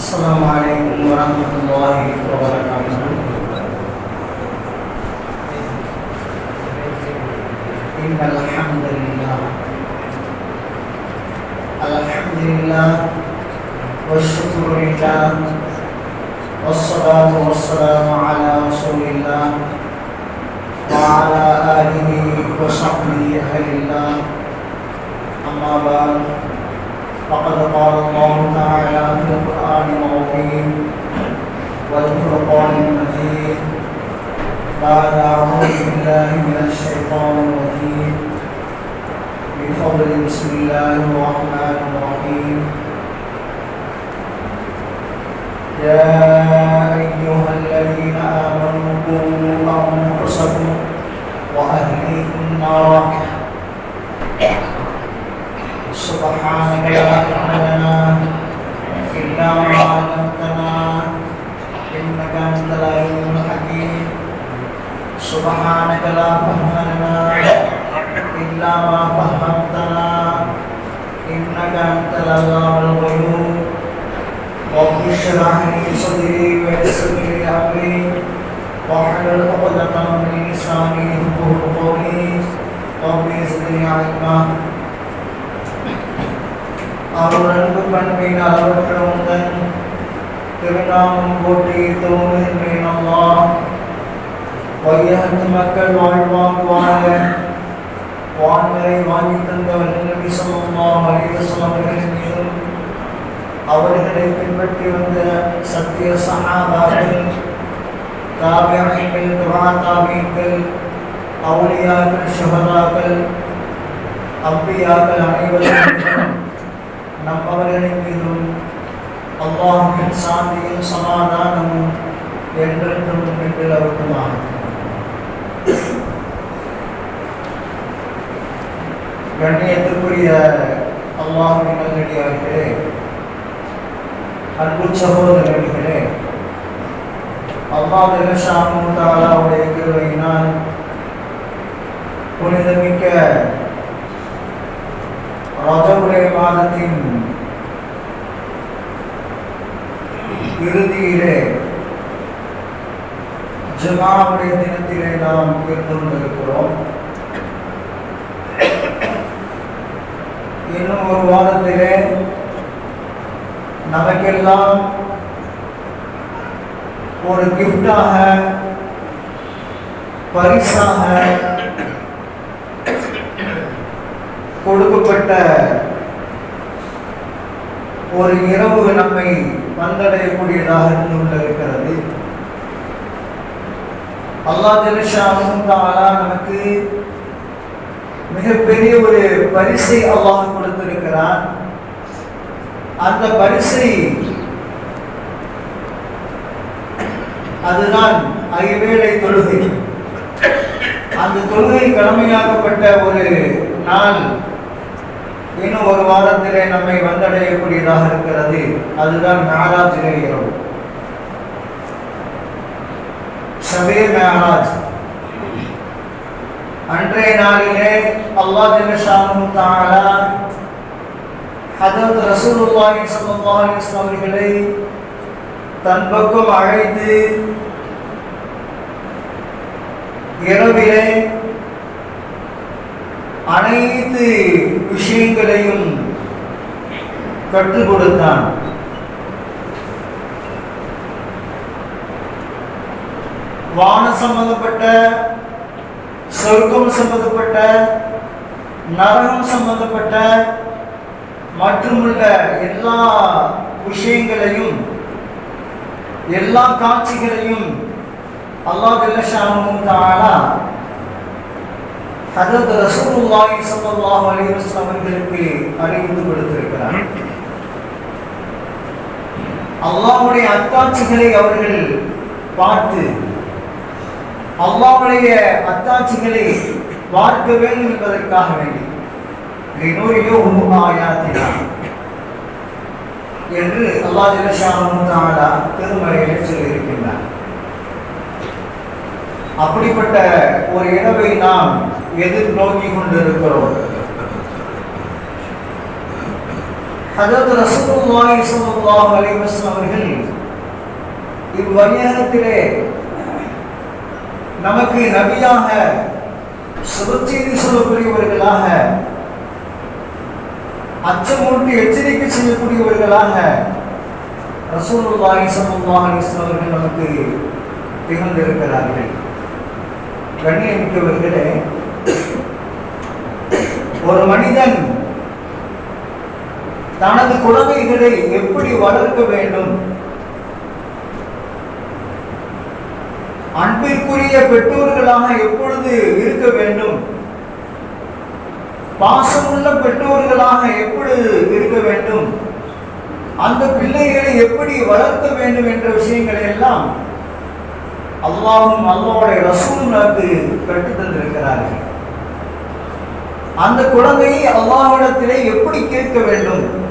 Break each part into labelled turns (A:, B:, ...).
A: السلام عليكم ورحمة الله وبركاته. إن الحمد لله. الحمد لله والشكر لله والصلاة والسلام على رسول الله وعلى آله وصحبه أهل الله. أما بعد. فقد قال الله تعالى في القرآن العظيم والفرقان المجيد. بعد أعوذ بالله من الشيطان الرجيم. بفضل بسم الله الرحمن الرحيم. يا أيها الذين آمنوا قوا أنفسكم وأهليكم نارا சகாபாக்கள் சஹாபாக்கள் தாபியங்கள் அவுளியாக்கள் தாபியங்கள் அப்பியாக்கள் அனைவரும் நம்பவர்களின் மீதும் அல்லாஹின் சாந்தியும் சமாதானமும் என்றென்றும் என்று அவர்களாக கண்ணியத்துக்குரிய அல்லாஹின் நல்லடியார்களே அன்பு சகோதரர்களே அல்லாஹ் ஜெகஷாமு தாலாவுடைய கிருவையினால் புனிதமிக்க ரஜவுடைய மாதத்தின் இறுதியிலே ஜமாவுடைய தினத்திலே நாம் இருந்து கொண்டிருக்கிறோம். இன்னும் ஒரு வாரத்திலே நமக்கெல்லாம் ஒரு கிஃப்டாக பரிசாக கொடுக்கப்பட்ட ஒரு இரவு நம்மை வந்தடையக்கூடியதாக இருந்து கொண்டிருக்கிறது அல்லாஹ் ஜெலிஷாவும் தாலா நமக்கு மிகப்பெரிய ஒரு பரிசை அல்லாஹ் கொடுத்திருக்கிறான். அந்த பரிசை அதுதான் ஐவேளை தொழுகை. அந்த தொழுகை கடமையாக்கப்பட்ட ஒரு நாள் இன்னும் ஒரு வாரத்திலே நம்மை வந்தடையக்கூடியதாக இருக்கிறது. அதுதான் மேராஜிலே இரவு சபே மேராஜ். அன்றைய நாளிலே அல்லாஹ் ஜல்லஷானு அதாவது ரசூலுல்லாஹி ஸல்லல்லாஹு அலைஹி வஸல்லம் அவர்களை தன் பக்கம் அழைத்து இரவிலே அனைத்து விஷயங்களையும் கற்றுக் கொடுத்தான் வான சம்பந்தப்பட்ட சொர்க்கம் சம்பந்தப்பட்ட நரகம் சம்பந்தப்பட்ட மற்றுமுள்ள எல்லா விஷயங்களையும் எல்லா காட்சிகளையும் அல்லாஹ் ஜல்லஷானு தஆலா ஹதரத் ரசூலுல்லாஹி ஸல்லல்லாஹு அலைஹி வஸல்லம் அவர்களுக்கு அறிவித்து கொடுத்திருக்கிறார். அல்லாஹ்வுடைய அத்தாட்சிகளை அவர்கள் பார்த்து அல்லாஹ்வுடைய அத்தாட்சிகளை பார்க்க வேண்டும் என்பதற்காக வேண்டி. என்று அல்லாஹ் ஜல்லஷானு தஆலா திருமறையிலே சொல்லியிருக்கின்றார். அப்படிப்பட்ட ஒரு இடவை நாம் எதிர்நோக்கி கொண்டிருக்கிறோம். அதாவது ரசூலுல்லாஹி ஸல்லல்லாஹு அலைஹி வஸல்லம் அவர்கள் இவ்வணியகத்திலே நமக்கு நபியாக சுபச்செய்தி சொல்லக்கூடியவர்களாக அச்சமூட்டி எச்சரிக்கை செய்யக்கூடியவர்களாக ரசூலுல்லாஹி ஸல்லல்லாஹு அலைஹி வஸல்லம் அவர்கள் நமக்கு திகழ்ந்திருக்கிறார்கள். கண்ணியமிக்கவர்களே ஒரு மனிதன் தனது குழந்தைகளை எப்படி வளர்க்க வேண்டும்? அன்பிற்குரிய பெற்றோர்களாக எப்பொழுது இருக்க வேண்டும்? பாசமுள்ள பெற்றோர்களாக எப்படி இருக்க வேண்டும்? அந்த பிள்ளைகளை எப்படி வளர்க்க வேண்டும் என்ற விஷயங்களை எல்லாம் அல்லாஹும் அல்லாவுடைய ரசூலும் நமக்கு கற்றுத் தந்திருக்கிறார்கள். அந்த குழந்தையை அல்லாவிடத்திலே எப்படி கேட்க வேண்டும்?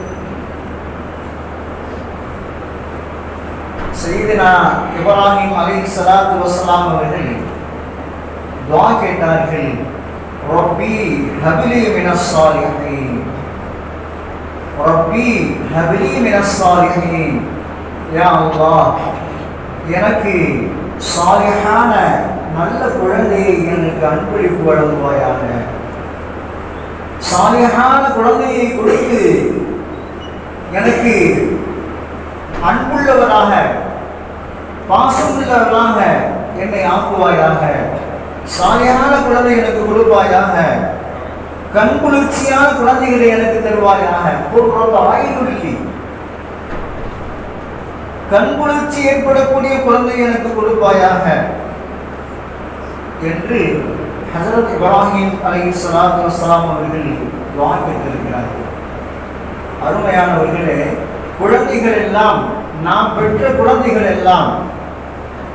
A: செய்தினா இப்ராஹிம் அலி சலாத்து வசலாம் அவர்கள் துவா கேட்டார்கள். ரப்பி ஹபிலி மினஸ் சாலிஹீன் ரப்பி ஹபிலி மினஸ் சாலிஹீன் யா அல்லாஹ் எனக்கு சாலிஹான நல்ல குழந்தையை எனக்கு அன்பளிப்பு வழங்குவாயாக. சாலிஹான குழந்தையை கொடுத்து எனக்கு அன்புள்ளவராக பாசமுள்ளவராக என்னை ஆக்குவாயாக. சாயான குழந்தை எனக்கு கொடுப்பாயாக. கண் குளிர்ச்சியான குழந்தைகளை எனக்கு தருவாயாக. ஒரு கண் குளிர்ச்சி ஏற்படக்கூடிய குழந்தை எனக்கு கொடுப்பாயாக. என்று ஹசரத் இப்ராஹிம் அலை சலாத்து வலாம் அவர்கள் துவா பெற்றிருக்கிறார்கள் அருமையானவர்களே குழந்தைகள் எல்லாம் நாம் பெற்ற குழந்தைகள் எல்லாம்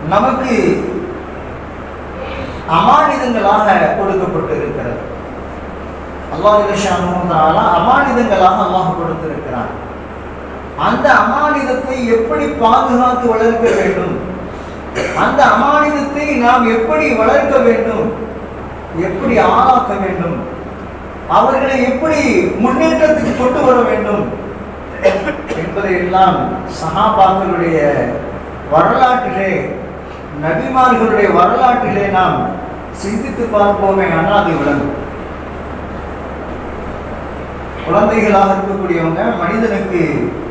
A: நமக்கு அமானிதங்களாக கொடுக்கப்பட்டு இருக்கிறது அல்லாஹ் அமானிதங்களாக அல்லாஹ் கொடுத்திருக்கிறான். அந்த அமானிதத்தை எப்படி பாதுகாத்து வளர்க்க வேண்டும்? அந்த அமானிதத்தை நாம் எப்படி வளர்க்க வேண்டும்? எப்படி ஆளாக்க வேண்டும்? அவர்களை எப்படி முன்னேற்றத்துக்கு கொண்டு வர வேண்டும்? என்பதையெல்லாம் சகாபாக்களுடைய வரலாற்றிலே நபிமார்களுடைய வரலாற்றிலே நாம் சிந்தித்து பார்ப்போமே ஆனால் அது விளங்கும் குழந்தைகளாக இருக்கக்கூடியவங்க மனிதனுக்கு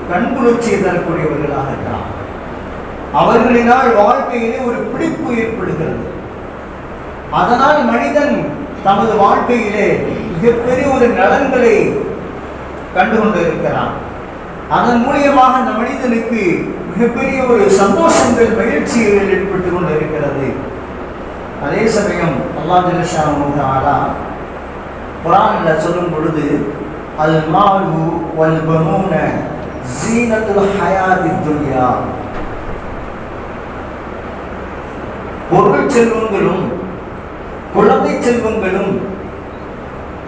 A: கண்குளிர்ச்சியை தரக்கூடியவர்களாக இருக்கலாம். அவர்களினால் வாழ்க்கையிலே ஒரு பிடிப்பு ஏற்படுகிறது. அதனால் மனிதன் தமது வாழ்க்கையிலே மிகப்பெரிய ஒரு நலன்களை கண்டு இருக்கிறான் அதன் மூலியமாக அந்த மனிதனுக்கு மிகப்பெரிய ஒரு சந்தோஷங்கள் மகிழ்ச்சிகள் ஏற்பட்டு கொண்டிருக்கிறது அதே சமயம் அல்லா ஜலஷாலா குரானில் சொல்லும் பொழுது அல் மாலு வல் பனூன ஜீனத்துல் ஹயாதி துன்யா. பொருள் செல்வங்களும் குழந்தை செல்வங்களும்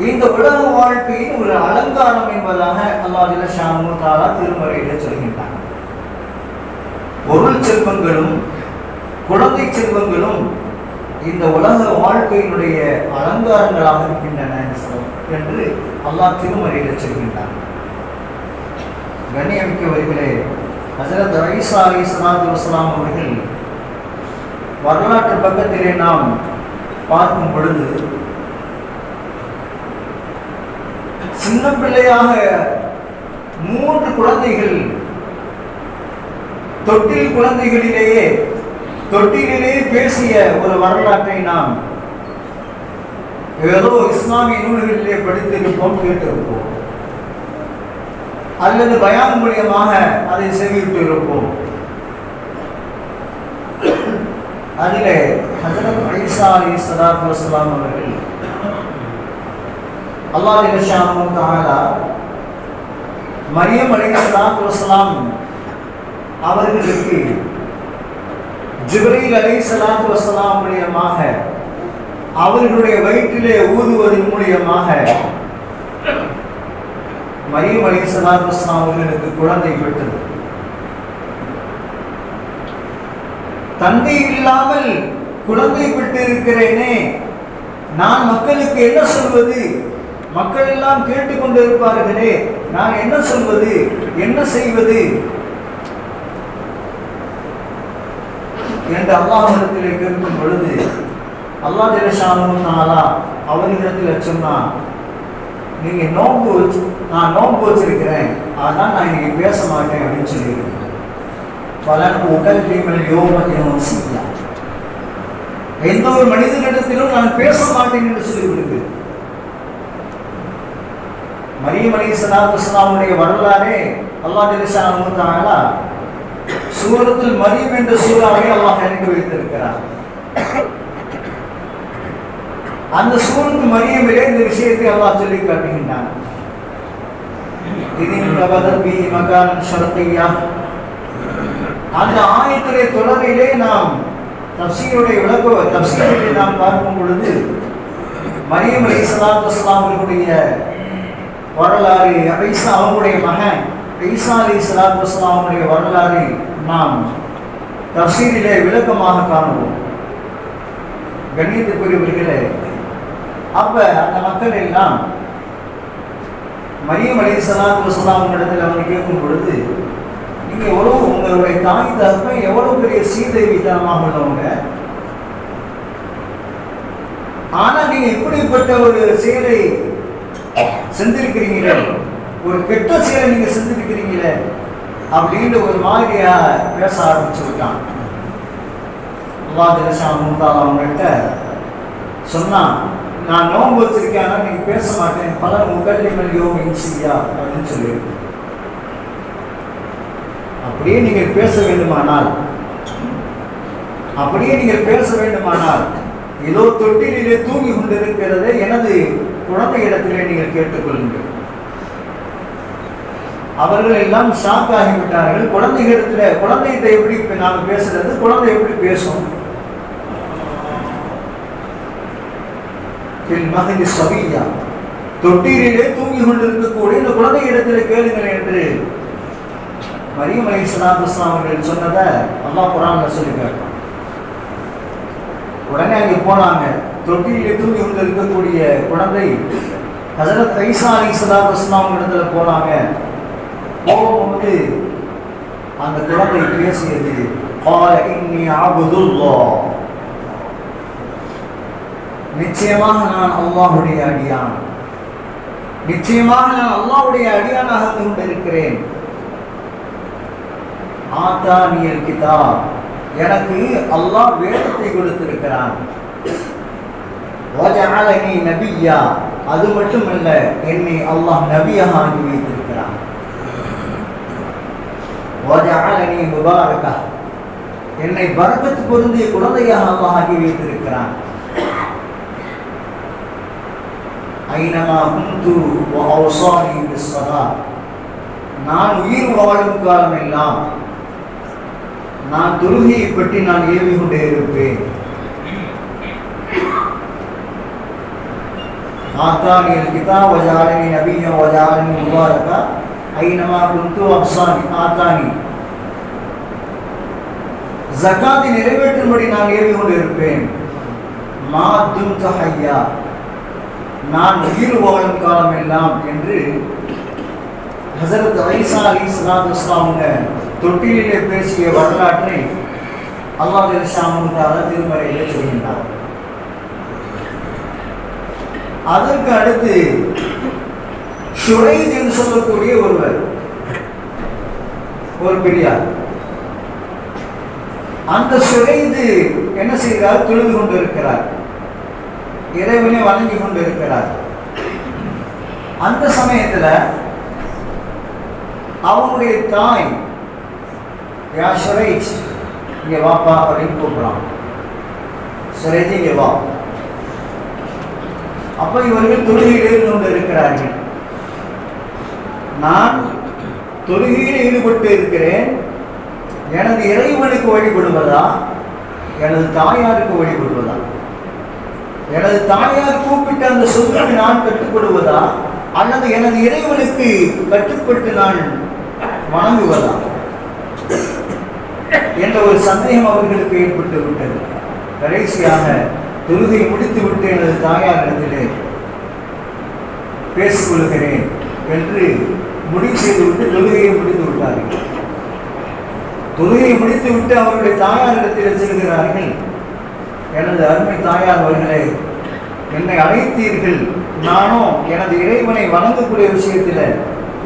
A: இந்த உலக வாழ்க்கையின் ஒரு அலங்காரம் என்பதாக அல்லாஹ் ஜலஷானு தாலா திருமறையில சொல்கின்றான். பொருள் செல்வங்களும் குழந்தை செல்வங்களும் இந்த உலக வாழ்க்கையினுடைய அலங்காரங்களாக இருக்கின்றன என்று அல்லாஹ் திருமறையில் சொல்கின்றார் கண்ணியமிக்க கண்ணியமிக்கவர்களே ஹசரத் ஐசா அலி சலாத்து வசலாம் அவர்கள் வரலாற்று பக்கத்திலே நாம் பார்க்கும் பொழுது சின்ன பிள்ளையாக மூன்று குழந்தைகள் தொட்டில் குழந்தைகளிலேயே தொட்டிலே பேசிய ஒரு வரலாற்றை நாம் ஏதோ இஸ்லாமிய நூல்களிலே படித்திருப்போம் கேட்டிருப்போம். அல்லது பயான் மூலியமாக அதை செவிட்டு இருப்போம். அதிலே ஹசரத் ஐசா அலி சலாத்து வசலாம் அவர்கள் அல்லாஹ் மரியம் அலி சலாத்து வசலாம் அவர்களுக்கு ஜிப்ரீல் அலி சலாத்து வசலாம் மூலியமாக அவர்களுடைய வயிற்றிலே ஊதுவதன் மூலியமாக மரியம் அலி சலாத்து வசலாம் அவர்களுக்கு குழந்தை பெற்றது. தந்தை இல்லாமல் குழந்தை பெற்றிருக்கிறேனே நான் மக்களுக்கு என்ன சொல்வது? மக்கள் எல்லாம் கேட்டுக்கொண்டிருப்பார்களே நான் என்ன சொல்வது? என்ன செய்வது? என்று அல்லாஹிடத்திலே கேட்கும் பொழுது அல்லாஹ் ஜெலஷானும் நாளா அவரிடத்தில் சொன்னான் நீங்க நோன்பு வச்சு நான் நோன்பு வச்சிருக்கிறேன் ஆனால் நான் இன்னைக்கு பேச மாட்டேன் அப்படின்னு சொல்லியிருக்கேன் பலன் உடல் தீமல் யோகம் செய்யலாம் எந்த ஒரு மனிதனிடத்திலும் நான் பேச மாட்டேன் என்று சொல்லிவிடுது மரிய மணி சலாத்து இஸ்லாமுடைய வரலாறே அல்லாஹ் ஜெலிஷானா சூரத்தில் மரியம் என்ற சூறாவை அல்லாஹ் எனக்கு வைத்திருக்கிறார் அந்த சூரத்து மரியமிலே இந்த விஷயத்தை அல்லாஹ் சொல்லி காட்டுகின்றான். அந்த ஆயத்திலே தொடரிலே நாம் தப்சீருடைய விளக்க தப்சீரிலே நாம் பார்க்கும் பொழுது மரியம் அலி சலாத்து இஸ்லாமுடைய வரலாறு ஐசா அவங்களுடைய மகன் ஐசா அலி சலாத்து இஸ்லாமுடைய வரலாறு நாம் தப்சீரிலே விளக்கமாக காணுவோம். கண்ணியத்துக்குரியவர்களே அப்ப அந்த மக்கள் எல்லாம் மரியம் அலி சலாத்து வசலாம் இடத்துல அவங்க கேட்கும் பொழுது நீங்க எவ்வளவு உங்களுடைய தாய் தகப்பன் எவ்வளவு பெரிய சீதேவித்தனமாக உள்ளவங்க? ஆனா நீங்க இப்படிப்பட்ட ஒரு செயலை செஞ்சிருக்கிறீங்களே ஒரு கெட்ட செயலை நீங்க செஞ்சிருக்கிறீங்களே அப்படின்னு ஒரு மாதிரியா பேச ஆரம்பிச்சு விட்டான் அல்லா தினசாமி முந்தால் அவங்கள்ட்ட சொன்னான் நான் நோன்பு வச்சிருக்கேன்? ஆனால் நீங்கள் பேச மாட்டேன். பல முகல்லிமல் யோம் இன்சியா அப்படின்னு சொல்லி அப்படியே நீங்கள் பேச வேண்டுமானால் அப்படியே நீங்கள் பேச வேண்டுமானால் ஏதோ தொட்டிலே தூங்கி கொண்டிருக்கிறது எனது குழந்தை இடத்திலே நீங்கள் கேட்டுக்கொள்ளுங்கள். அவர்கள் எல்லாம் ஷாக் ஆகிவிட்டார்கள் குழந்தைகளிடத்துல குழந்தைகிட்ட எப்படி இப்ப நாம பேசுறது? குழந்தை எப்படி பேசும்? மகன் சவியா தொட்டிலே தூங்கி கொண்டிருக்கக்கூடிய இந்த குழந்தை இடத்துல கேளுங்கள் என்று மரியம் அலி சலாத்து அவர்கள் சொன்னதை அம்மா குரான்ல சொல்லி கேட்டான் உடனே அங்கே போனாங்க. தொட்டியிலே தூங்கி கொண்டு இருக்கக்கூடிய குழந்தை ஹசரத் ஐசா அலி சலாத்து இஸ்லாம் இடத்துல போனாங்க. கோபம் அந்த குழந்தை பேசியது கால இன்னி ஆபதுல்லா நிச்சயமாக நான் அல்லாஹுடைய அடியான். நிச்சயமாக நான் அல்லாஹுடைய அடியானாக கொண்டிருக்கிறேன். ஆத்தானியல் கிதாப். எனக்கு அல்லாஹ் வேதத்தை கொடுத்திருக்கிறான். நபியா. அது மட்டும் மட்டுமல்ல என்னை அல்லாஹ் நபியாக வஜஅலனி முபாரக்கா. என்னை பரக்கத்து பொருந்திய குழந்தையாக அல்லாஹ் ஆகி வைத்திருக்கிறான். ஐனமா குந்து நான் உயிர் வாழும் காலம் எல்லாம் நான் தொழுகையை பற்றி நான் ஏவி கொண்டே இருப்பேன் ஆத்தானியல் கிதா வஜாலனி நவீன வஜாலனி முபாரக்கா. ஐனமா குந்து அப்சானி ஆத்தானி ஜகாத்தை நிறைவேற்றும்படி நான் ஏவி கொண்டு இருப்பேன் மா தும் நான் உயிர் வாழும் காலம் எல்லாம் என்று ஹசரத் ஐசா அலி சலாத் இஸ்லாமுங்க தொட்டிலே பேசிய வரலாற்றை அல்லாஹ் ஜெலிஷாமுங்கால திருமறையிலே சொல்கின்றார். அதற்கு அடுத்து ஷுரைத் என்று சொல்லக்கூடிய ஒருவர். ஒரு பெரியார். அந்த சுரைது என்ன செய்கிறார்? தொழுது கொண்டிருக்கிறார். இறைவனை வணங்கி கொண்டிருக்கிறார். அந்த சமயத்துல அவனுடைய தாய் யா சுரேஜ் இங்க வாப்பா அப்படின்னு கூப்பிடுறான். சுரேஜ் இங்க வா. அப்ப இவர்கள் தொழுகையில் இருந்து கொண்டு இருக்கிறார்கள் நான் தொழுகையில் ஈடுபட்டு இருக்கிறேன். எனது இறைவனுக்கு வழிபடுவதா? எனது தாயாருக்கு வழிபடுவதா? எனது தாயார் கூப்பிட்ட அந்த சொல்லுக்கு நான் கட்டுப்படுவதா அல்லது எனது இறைவனுக்கு கட்டுப்பட்டு நான் வணங்குவதா? என்ற ஒரு சந்தேகம் அவர்களுக்கு ஏற்பட்டு விட்டது. கடைசியாக தொழுகை முடித்துவிட்டு எனது தாயாரிடத்திலே பேசிக்கொள்கிறேன் என்று முடிவு செய்து விட்டு தொழுகையை முடித்து விட்டார்கள். தொழுகையை முடித்து விட்டு அவருடைய தாயாரிடத்தில் செல்கிறார்கள். எனது அருமை தாயார் அவர்களே என்னை அழைத்தீர்கள். நானும் எனது இறைவனை வணங்கக்கூடிய விஷயத்தில்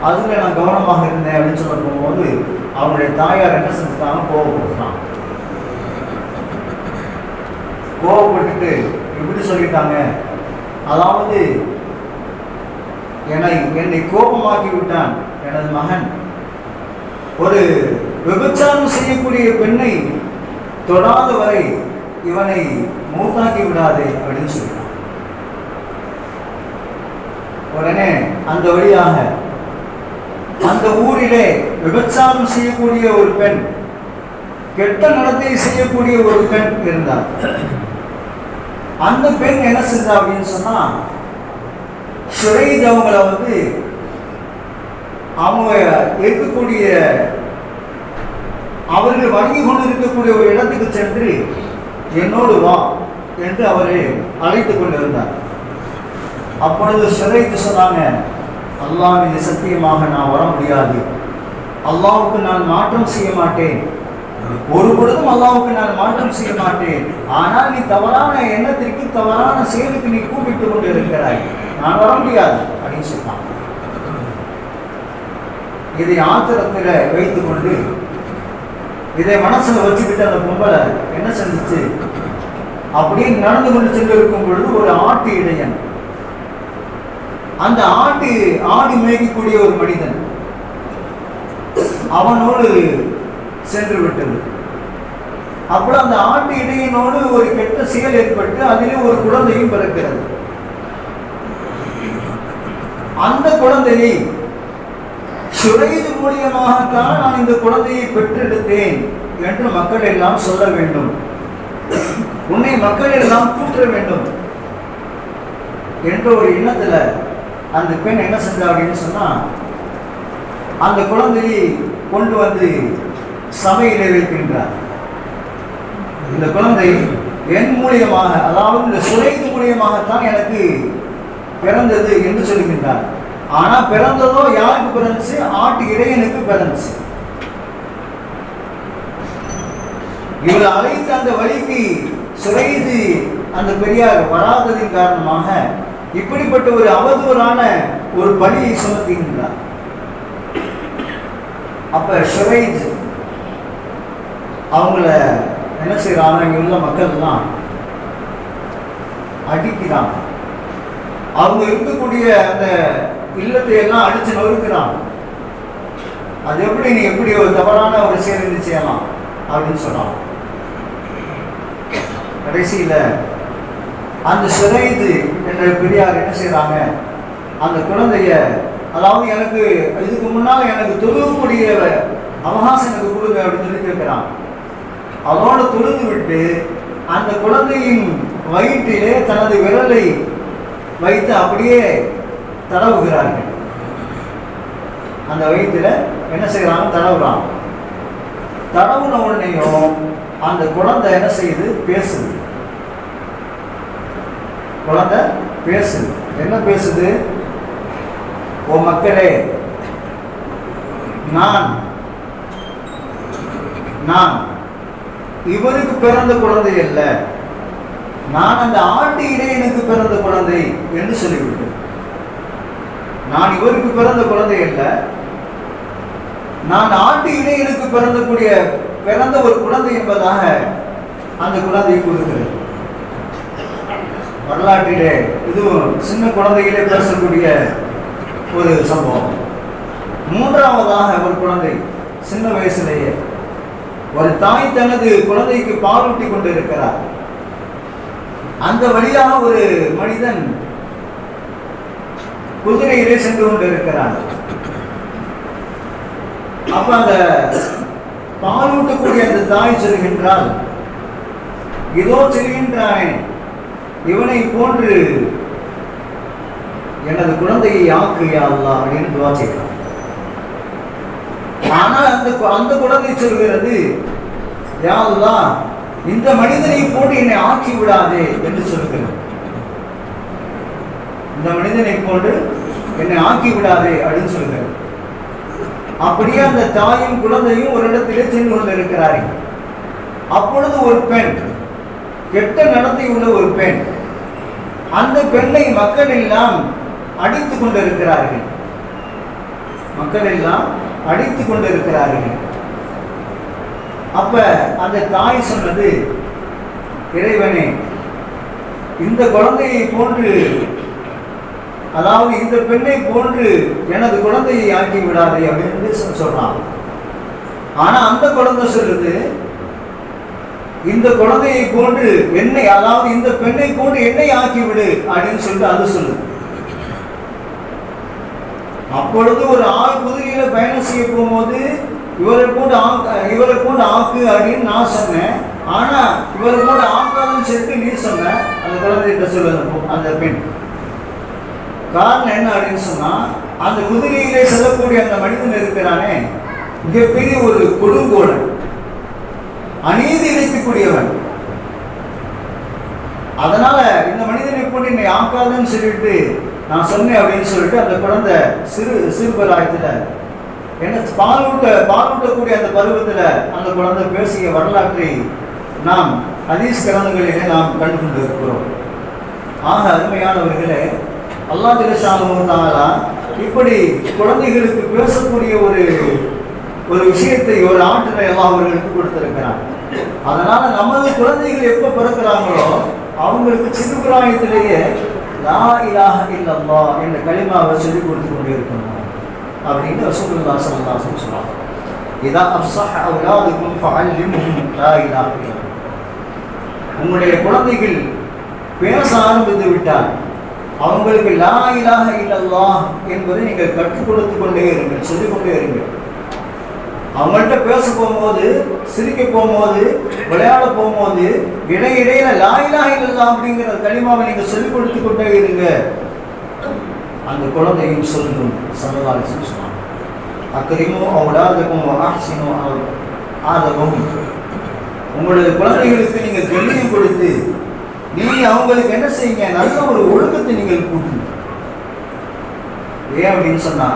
A: அதில் நான் கவனமாக இருந்தேன் அப்படின்னு சொல்ல போது அவங்களுடைய தாயார் என்ன செஞ்சுட்டாங்க? கோவப்படுறான் கோவப்பட்டுட்டு இப்படி சொல்லிட்டாங்க. அதாவது என்னை என்னை கோபமாக்கி விட்டான் எனது மகன். ஒரு விபச்சாரம் செய்யக்கூடிய பெண்ணை தொடாத வரை இவனை மூத்தாக்கி விடாதே அப்படின்னு சொல்லிட்டான். உடனே அந்த வழியாக அந்த ஊரிலே விபச்சாரம் செய்யக்கூடிய ஒரு பெண் கெட்ட நடத்தை செய்யக்கூடிய ஒரு பெண் இருந்தார் அந்த பெண் என்ன செஞ்சா அப்படின்னு சொன்னா சுரைத் அவங்கள வந்து அவங்க இருக்கக்கூடிய அவர்கள் வணங்கி கொண்டு இருக்கக்கூடிய ஒரு இடத்துக்கு சென்று என்னோடு வா என்று அவரை அழைத்து கொண்டிருந்தார். அப்பொழுது சுரைத்து சொன்னாங்க அல்லாஹ் மீது சத்தியமாக நான் வர முடியாது. அல்லாவுக்கு நான் மாற்றம் செய்ய மாட்டேன். ஒரு பொழுதும் அல்லாவுக்கு நான் மாற்றம் செய்ய மாட்டேன். ஆனால் நீ தவறான எண்ணத்திற்கு தவறான செயலுக்கு நீ கூப்பிட்டு கொண்டு இருக்கிறாய் நான் வர முடியாது அப்படின்னு சொன்னான் இதை ஆத்திரத்தில் வைத்துக் கொண்டு இதை மனசுல வச்சுக்கிட்டு அந்த பொம்பளை என்ன செஞ்சிச்சு அப்படியே நடந்து கொண்டு சென்றிருக்கும் பொழுது ஒரு ஆட்டு இடையன் அந்த ஆட்டு ஆடு மேய்க்கக்கூடிய ஒரு மனிதன் அவனோடு சென்று விட்டது. அப்போ அந்த ஆட்டு இடையனோடு ஒரு கெட்ட செயல் ஏற்பட்டு அதிலே ஒரு குழந்தையும் பிறக்கிறது. அந்த குழந்தையை சுரையின் மூலியமாகத்தான் நான் இந்த குழந்தையை பெற்றெடுத்தேன் என்று மக்கள் எல்லாம் சொல்ல வேண்டும். உன்னை மக்கள் எல்லாம் கூற்ற வேண்டும் என்ற ஒரு எண்ணத்துல அந்த பெண் என்ன செஞ்சா அப்படின்னு சொன்னா அந்த குழந்தையை கொண்டு வந்து சபையிலே வைக்கின்றார். இந்த குழந்தை என் மூலியமாக அதாவது இந்த சுரைது மூலியமாகத்தான் எனக்கு பிறந்தது என்று சொல்கின்றார். ஆனா பிறந்ததோ யாருக்கு பிறந்துச்சு? ஆட்டு இடையனுக்கு பிறந்துச்சு. இவர் அழைத்த அந்த வழிக்கு சுரைது அந்த பெரியார் வராததின் காரணமாக இப்படிப்பட்ட ஒரு அவதூறான ஒரு பணியை சுமத்துகின்றார். அப்ப ஷுரைத் அவங்கள என்ன செய்யறாங்க இங்க உள்ள மக்கள் எல்லாம் அடிக்கிறான் அவங்க இருக்கக்கூடிய அந்த இல்லத்தை எல்லாம் அடிச்சு நொறுக்கிறான். அது எப்படி நீ எப்படி ஒரு தவறான ஒரு செயல் செய்யலாம் அப்படின்னு சொன்னான். கடைசியில் அந்த சிறைது என்ற பெரியார் என்ன செய்கிறாங்க அந்த குழந்தைய அதாவது எனக்கு இதுக்கு முன்னால் எனக்கு தொழுகக்கூடிய அவகாசம் எனக்கு கொடுங்க அப்படின்னு சொல்லி கேட்கிறான். அதோடு தொழுது விட்டு அந்த குழந்தையின் வயிற்றிலே தனது விரலை வைத்து அப்படியே தடவுகிறார்கள். அந்த வயிற்றுல என்ன செய்கிறாங்க தடவுறான் தடவுன உடனேயும் அந்த குழந்தை என்ன செய்யுது? பேசுது. குழந்தை பேசுது. என்ன பேசுது? ஓ மக்களே நான் நான் இவருக்கு பிறந்த குழந்தை அல்ல. நான் அந்த ஆட்டு இடையனுக்கு பிறந்த குழந்தை என்று சொல்லிவிட்டு நான் இவருக்கு பிறந்த குழந்தை அல்ல. நான் ஆட்டு இடையனுக்கு பிறந்தக்கூடிய பிறந்த ஒரு குழந்தை என்பதாக அந்த குழந்தையை கொடுக்கிறது வரலாற்றிலே இதுவும் சின்ன குழந்தைகளே பேசக்கூடிய ஒரு சம்பவம். மூன்றாவதாக ஒரு குழந்தை சின்ன வயசுலேயே ஒரு தாய் தனது குழந்தைக்கு பாலூட்டி கொண்டு இருக்கிறார் அந்த வழியாக ஒரு மனிதன் குதிரையிலே சென்று கொண்டிருக்கிறான். அப்ப அந்த பாலூட்டக்கூடிய அந்த தாய் சொல்கின்றால் இதோ செல்கின்றானே இவனை போன்று எனது குழந்தையை யாக்கு யா அப்படின்னு துவா செய்கிறான். ஆனால் அந்த கு- அந்த குழந்தை சொல்கிறது யா இந்த மனிதனை போட்டு என்னை ஆக்கி விடாதே என்று சொல்கிறது இந்த மனிதனை கொண்டு என்னை ஆக்கி விடாதே அப்படின்னு சொல்கிறார் அப்படியே அந்த தாயும் குழந்தையும் ஒரு இடத்திலே சென்று கொண்டிருக்கிறார்கள் அப்பொழுது ஒரு பெண் கெட்ட நடத்தை உள்ள ஒரு பெண் அந்த பெண்ணை மக்கள் எல்லாம் அடித்துக் கொண்டிருக்கிறார்கள். மக்கள் எல்லாம் அடித்துக் கொண்டிருக்கிறார்கள். அப்ப அந்த தாய் சொன்னது இறைவனே இந்த குழந்தையை போன்று அதாவது இந்த பெண்ணை போன்று எனது குழந்தையை ஆக்கி விடாதே அப்படின்னு சொ- சொல்றான். ஆனா அந்த குழந்தை சொல்லுது இந்த குழந்தையை போன்று என்னை அதாவது இந்த பெண்ணை போன்று என்னை ஆக்கி விடு அப்படின்னு சொல்லிட்டு அது சொல்லுது. அப்பொழுது ஒரு ஆள் குதிரையில பயணம் செய்ய போகும்போது இவரை போட்டு ஆக்கு இவரை போட்டு ஆக்கு அப்படின்னு நான் சொன்னேன். ஆனா இவரை போட்டு ஆக்காதுன்னு சொல்லிட்டு நீ சொன்ன அந்த குழந்தைகிட்ட சொல்லு அந்த பெண். காரணம் என்ன அப்படின்னு சொன்னால் அந்த குதிரையிலே செல்லக்கூடிய அந்த மனிதன் இருக்கிறானே மிகப்பெரிய ஒரு கொடுங்கோடன் அநீதி இணைக்கக்கூடியவன் அதனால இந்த மனிதனை போட்டு என்னை ஆக்காதுன்னு சொல்லிட்டு நான் சொன்னேன் அப்படின்னு சொல்லிட்டு அந்த குழந்தை சிறு சிறுபராயத்தில் என்ன பால் ஊட்ட பால் அந்த பருவத்தில் அந்த குழந்தை பேசிய வரலாற்றை நாம் ஹதீஸ் கிரந்தங்களிலே நாம் கண்டு கொண்டு இருக்கிறோம் ஆக அருமையானவர்களே அல்லா திரசாலா இப்படி குழந்தைகளுக்கு பேசக்கூடிய ஒரு ஒரு விஷயத்தை ஒரு ஆற்றலை எல்லாம் அவர்களுக்கு கொடுத்திருக்கிறார் அதனால நமது குழந்தைகள் எப்ப பிறக்கிறாங்களோ அவங்களுக்கு சிறுபிராயத்திலேயே லா இலாஹ இல்லம்மா என்ற களிமாவை சொல்லிக் கொடுத்து கொண்டு இருக்கணும். அப்படின்னு ரசூலுல்லாஹி ஸல்லல்லாஹு சொல்லுவாங்க வஸல்லம் சொல்றாங்க. அவுலாதுக்கும் ஃபஅல்லிமுஹும் லா உங்களுடைய குழந்தைகள் பேச ஆரம்பித்து விட்டால் அவங்களுக்கு லா இலாக இல்லல்லா என்பதை நீங்கள் கற்றுக் கொடுத்து கொண்டே இருங்கள் சொல்லிக் கொண்டே இருங்கள். அவங்கள்ட்ட பேச போகும்போது சிரிக்க போகும்போது விளையாட போகும்போது இடையிடையில லா இலாக இல்லல்லா அப்படிங்கிற தனிமாவை நீங்க சொல்லிக் கொடுத்து கொண்டே இருங்க. அந்த குழந்தையும் சொல்லும் சல்லல்லாஹு அலைஹி அக்கறையும் அக்கரிமோ ஆசினும் ஆஹ்சினோ உங்களது குழந்தைகளுக்கு நீங்கள் கல்வியும் கொடுத்து நீங்க அவங்களுக்கு என்ன செய்யுங்க? நல்ல ஒரு ஒழுக்கத்தை நீங்கள் கூட்டுங்க. ஏன் அப்படின்னு சொன்னா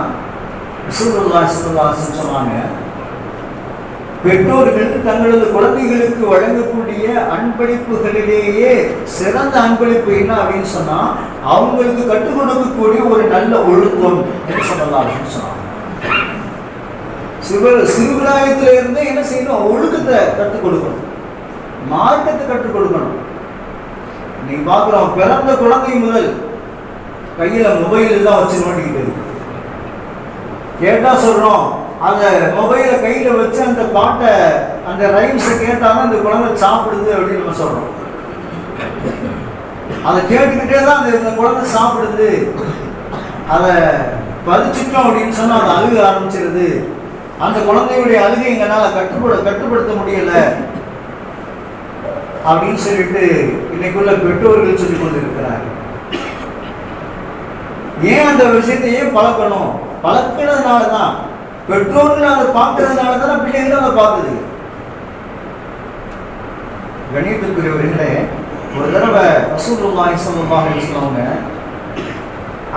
A: ரசூலுல்லாஹி சொன்னாங்க பெற்றோர்கள் தங்களது குழந்தைகளுக்கு வழங்கக்கூடிய அன்பளிப்புகளிலேயே சிறந்த அன்பளிப்பு என்ன அப்படின்னு சொன்னா அவங்களுக்கு கற்றுக் கொடுக்கக்கூடிய ஒரு நல்ல ஒழுக்கம் என்று சொல்லலாம் அப்படின்னு சொன்னாங்க. சிவ சிறுபிராயத்துல இருந்தே என்ன செய்யணும்? ஒழுக்கத்தை கற்றுக் கொடுக்கணும். மார்க்கத்தை கற்றுக் கொடுக்கணும். இன்னைக்கு பார்க்குறோம் பிறந்த குழந்தை முதல் கையில் மொபைல் தான் வச்சு நோண்டிக்கிட்டு கேட்டால் சொல்கிறோம் அந்த மொபைலை கையில் வச்சு அந்த பாட்டை அந்த ரைம்ஸை கேட்டாலும் இந்த குழந்தை சாப்பிடுது அப்படின்னு நம்ம சொல்கிறோம் அதை கேட்டுக்கிட்டே தான் அந்த இந்த குழந்தை சாப்பிடுது. அதை பதிச்சிட்டோம் அப்படின்னு சொன்னால் அது அழுக ஆரம்பிச்சிருது. அந்த குழந்தையுடைய அழுகை எங்களால் கட்டுப்பட கட்டுப்படுத்த முடியலை. அப்படின்னு சொல்லிட்டு இன்னைக்குள்ள பெற்றோர்கள் சொல்லி கொண்டிருக்கிறார் ஏன் அந்த விஷயத்தையே பழக்கணும்? பழக்கினதுனால தான் பெற்றோர்கள் அதை பார்க்கறதுனால தான் பிள்ளைங்களும் அதை பார்க்குது. கணியத்திற்குரியவர்களே ஒரு தடவை ரசூலுல்லாஹி ஸல்லல்லாஹு அலைஹி வஸல்லம்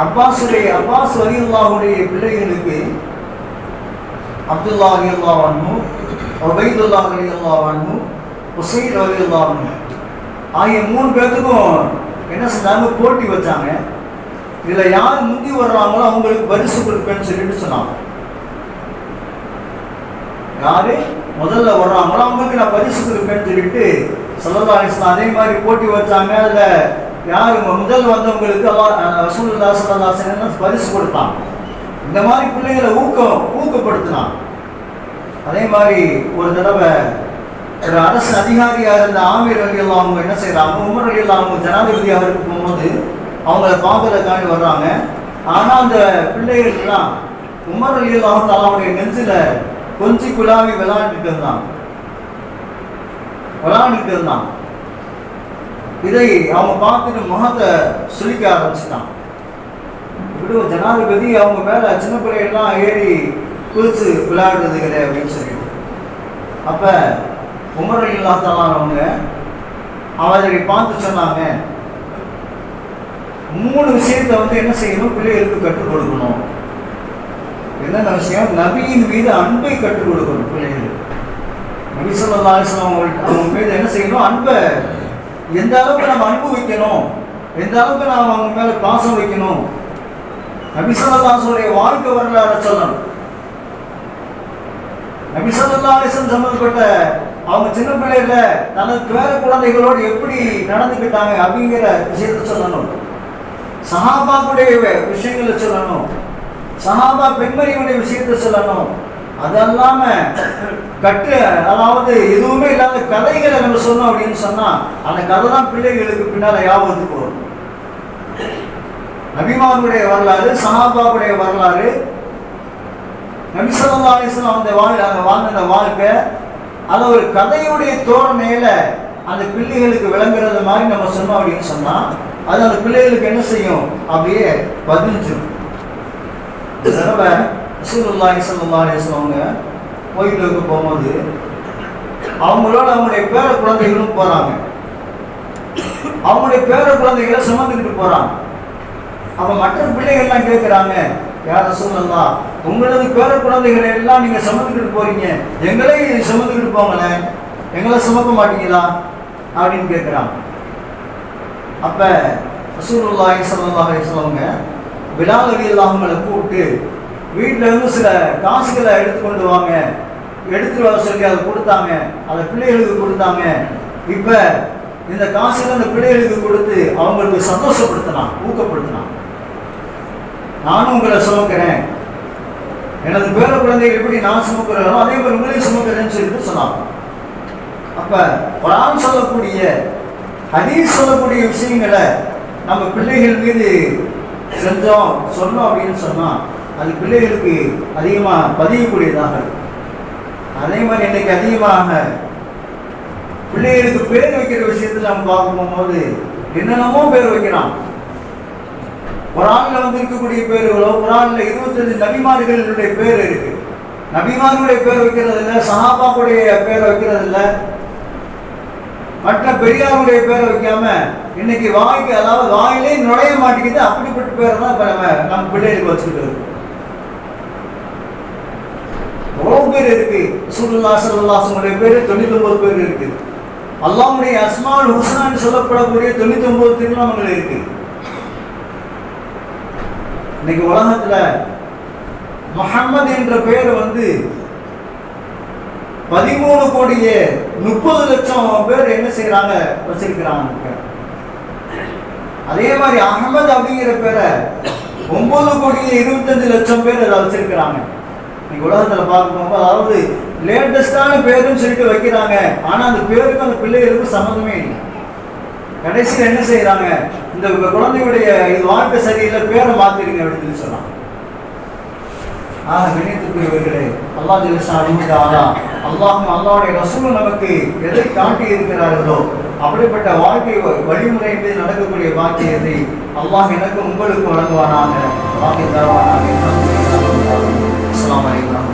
A: அப்பாஸுடைய அப்பாஸ் ரலியல்லாஹுடைய பிள்ளைகளுக்கு அப்துல்லா ரலியல்லாஹு அன்ஹு உபைதுல்லா ரலியல்லாஹு அன்ஹு உசை ரலியல்லாஹு ஆகிய மூணு பேர்த்துக்கும் என்ன செஞ்சாங்க போட்டி வச்சாங்க. இதில் யார் முந்தி வர்றாங்களோ அவங்களுக்கு பரிசு கொடுப்பேன்னு சொல்லிட்டு சொன்னாங்க. யாரு? முதல்ல வர்றாங்களோ அவங்களுக்கு நான் பரிசு கொடுப்பேன்னு சொல்லிட்டு சல்லல்லாஹு அதே மாதிரி போட்டி வச்சாங்க. அதில் யார் முதல் வந்தவங்களுக்கு அல்லாஹ் ரசூலுல்லாஹி பரிசு கொடுத்தாங்க. இந்த மாதிரி பிள்ளைகளை ஊக்கம் ஊக்கப்படுத்தினான் அதே மாதிரி ஒரு தடவை ஒரு அரசு அதிகாரியாக இருந்த ஆமீர் அலி அவங்க என்ன செய்யறாங்க உமர் அலி அவங்க ஜனாதிபதியாக இருக்கும்போது அவங்கள பார்க்கறதுக்காண்டி வர்றாங்க. ஆனா அந்த பிள்ளைகள்லாம் உமர் அலி அவங்க தாலாவுடைய நெஞ்சில கொஞ்சி குழாவி விளையாண்டுட்டு இருந்தான் விளையாண்டுட்டு இருந்தான் இதை அவங்க பார்த்துட்டு முகத்தை சுழிக்க ஆரம்பிச்சுட்டான் இப்படி ஒரு ஜனாதிபதி அவங்க மேல சின்ன பிள்ளைகள்லாம் ஏறி குளிச்சு விளையாடுறது கிடையாது அப்படின்னு சொல்லிட்டு. அப்ப உமர் அவங்க ஆளாஜனை பார்த்து சொன்னாங்க. மூணு விஷயத்தை வந்து என்ன செய்யணும்? பிள்ளைகளுக்கு கற்றுக் கொடுக்கணும். என்னென்ன விஷயம்? நபியின் மீது அன்பை கற்றுக் கொடுக்கணும் பிள்ளைகளுக்கு. நபி சொல்லா அவங்க அவங்க மீது என்ன செய்யணும்? அன்பை எந்த அளவுக்கு நம்ம அன்பு வைக்கணும் எந்த அளவுக்கு நாம் அவங்க மேல பாசம் வைக்கணும்? நபிசல்லாசுடைய வாழ்க்கை வரலாறு சொல்லணும். நபி சம்பந்தப்பட்ட அவங்க சின்ன பிள்ளையில தனது பேர குழந்தைகளோடு எப்படி நடந்துக்கிட்டாங்க அப்படிங்கிற விஷயத்த சொல்லணும். சஹாபாக்குடைய விஷயங்களை சொல்லணும். சஹாபா பெண்மணியுடைய விஷயத்த சொல்லணும். அது அல்லாம கட்டு அதாவது எதுவுமே இல்லாத கதைகளை நம்ம சொன்னோம் அப்படின்னு சொன்னா அந்த கதை தான் பிள்ளைகளுக்கு பின்னால ஞாபகத்துக்கு வரும் நபிமானுடைய வரலாறு சஹாபாவுடைய வரலாறு நபிசல்லா அலிஸ்லாம் அந்த வாழ் அந்த வாழ்ந்த வாழ்க்கை அதை ஒரு கதையுடைய தோரணையில அந்த பிள்ளைகளுக்கு விளங்குறது மாதிரி நம்ம சொன்னோம் அப்படின்னு சொன்னா அது அந்த பிள்ளைகளுக்கு என்ன செய்யும்? அப்படியே பதிஞ்சிடும் இந்த தடவை ரசூலுல்லாஹி ஸல்லல்லாஹு கோயிலுக்கு போகும்போது அவங்களோட அவங்களுடைய பேர குழந்தைகளும் போறாங்க. அவங்களுடைய பேர குழந்தைகளை சுமந்துக்கிட்டு போறாங்க. அப்ப மற்ற பிள்ளைகள்லாம் கேட்குறாங்க யார சொல்லலாம் உங்களது பேர குழந்தைகளை எல்லாம் நீங்கள் சுமந்துக்கிட்டு போறீங்க. எங்களை சுமந்துக்கிட்டு போங்களேன் எங்களை சுமக்க மாட்டீங்களா? அப்படின்னு கேட்குறாங்க அப்போ ரசூலுல்லாஹி ஸல்லல்லாஹு சொல்லுவாங்க வஸல்லம் பிலால் ரலியல்லாஹு கூப்பிட்டு வீட்டில் இருந்து சில காசுகளை எடுத்து கொண்டு வாங்க. எடுத்துட்டு வர சொல்லி அதை கொடுத்தாங்க. அதை பிள்ளைகளுக்கு கொடுத்தாங்க. இப்போ இந்த காசுகளை அந்த பிள்ளைகளுக்கு கொடுத்து அவங்களுக்கு சந்தோஷப்படுத்தலாம் ஊக்கப்படுத்தலாம் நானும் உங்களை சுமக்கிறேன். எனது பேர குழந்தைகள் எப்படி நான் சுமக்கிறேனோ அதே மாதிரி உங்களையும் சுமக்கிறேன்னு சொல்லிட்டு சொன்னாங்க. அப்ப குரான் சொல்லக்கூடிய ஹதீஸ் சொல்லக்கூடிய விஷயங்களை நம்ம பிள்ளைகள் மீது செஞ்சோம் சொன்னோம் அப்படின்னு சொன்னால் அது பிள்ளைகளுக்கு அதிகமாக பதியக்கூடியதாக இருக்கும். அதே மாதிரி இன்னைக்கு அதிகமாக பிள்ளைகளுக்கு பேர் வைக்கிற விஷயத்தில் நம்ம பார்க்க போகும்போது என்னென்னமோ பேர் வைக்கிறான். குரான்ல வந்து இருக்கக்கூடிய பேர்களோ குரான்ல இருபத்தஞ்சு நபிமார்களுடைய பேர் இருக்கு. நபிமார்களுடைய பேர் வைக்கிறது இல்லை சஹாபாவுடைய பேரை வைக்கிறது இல்லை மற்ற பெரியாருடைய பேரை வைக்காம இன்னைக்கு வாய்க்கு அதாவது வாயிலே நுழைய மாட்டேங்குது அப்படிப்பட்ட பேர் தான் இப்போ நம்ம நம்ம பிள்ளைகளுக்கு வச்சுக்கிட்டு இருக்கோம். எவ்வளோ பேர் இருக்கு? சுருல்லா சல்லாசனுடைய பேர் தொண்ணூத்தி ஒன்பது பேர் இருக்கு. அல்லாவுடைய அஸ்மான் ஹுஸ்னான்னு சொல்லப்படக்கூடிய தொண்ணூத்தி ஒன்பது திருநாமங்கள் இருக்குது இன்னைக்கு உலகத்துல முகம்மது என்ற பேர் வந்து பதிமூணு கோடியே முப்பது லட்சம் பேர் என்ன செய்யறாங்க வச்சிருக்கிறாங்க அதே மாதிரி அகமது அப்படிங்கிற பேரை ஒன்பது கோடியே இருபத்தஞ்சு லட்சம் பேர் அதை வச்சிருக்கிறாங்க. இன்னைக்கு உலகத்துல பார்க்கும்போது அதாவது லேட்டஸ்டான பேருன்னு சொல்லிட்டு வைக்கிறாங்க. ஆனா அந்த பேருக்கு அந்த பிள்ளைகளுக்கு சம்மந்தமே இல்லை. கடைசியில் என்ன செய்யறாங்க? இந்த குழந்தையுடைய இது வாழ்க்கை சரியில்லை பேரை மாத்திருங்க அப்படின்னு சொன்னான். ஆக கணித்துக்குரியவர்களே அல்லாஹ் ஜெலிஷா அனுமதியாரா அல்லாஹும் அல்லாவுடைய ரசூலும் நமக்கு எதை காட்டி இருக்கிறார்களோ அப்படிப்பட்ட வாழ்க்கை வழிமுறை மீது நடக்கக்கூடிய பாக்கியத்தை அல்லாஹ் எனக்கும் உங்களுக்கு வழங்குவானாக. வாக்கி தருவானாக. அஸ்லாம் வலைக்கம்